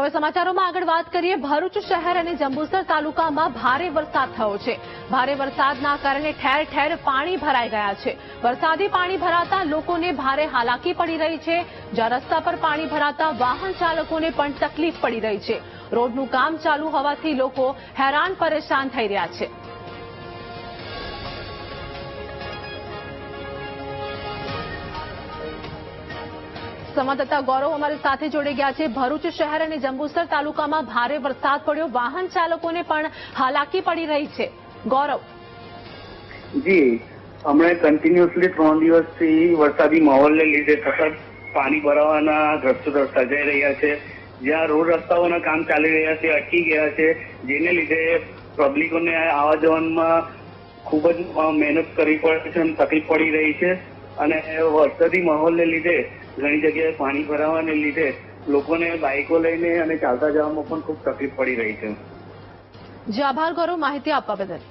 તો હવે સમાચારોમાં આગળ વાત કરીએ. ભરૂચ શહેર અને જંબુસર તાલુકામાં ભારે વરસાદ થયો છે. ભારે વરસાદના કારણે ઠેર ઠેર પાણી ભરાઈ ગયા છે. વરસાદી પાણી ભરાતા લોકોને ભારે હાલાકી પડી રહી છે. જ્યાં રસ્તા પર પાણી ભરાતા વાહન ચાલકોને પણ તકલીફ પડી રહી છે. રોડનું કામ ચાલુ હોવાથી લોકો હેરાન પરેશાન થઈ રહ્યા છે. સંવાદદાતા ગૌરવ અમારી સાથે જોડી ગયા છે. ભરૂચ શહેર અને જંબુસર તાલુકામાં ભારે વરસાદ પડ્યો. વાહન ચાલકોને પણ હાલાકી પડી રહી છે. ગૌરવ. જી, હમણાં કન્ટિન્યુઅસલી ત્રણ દિવસથી વરસાદી માહોલને લીધે સતત પાણી ભરાવાના દ્રશ્યો સર્જાઈ રહ્યા છે. જ્યાં રોડ રસ્તાઓના કામ ચાલી રહ્યા છે, અટકી ગયા છે, જેને લીધે પબ્લિકોને આવવા જવામાં ખૂબ જ મહેનત કરવી પડે છે તકલીફ પડી રહી છે. અને વરસાદી માહોલને લીધે ઘણી જગ્યાએ પાણી ભરાવાને લીધે લોકોને બાઇકો લઈને અને ચાલતા જવામાં પણ ખૂબ તકલીફ પડી રહી છે. જે, આભાર, ગૌરવ માહિતી આપવા બદલ.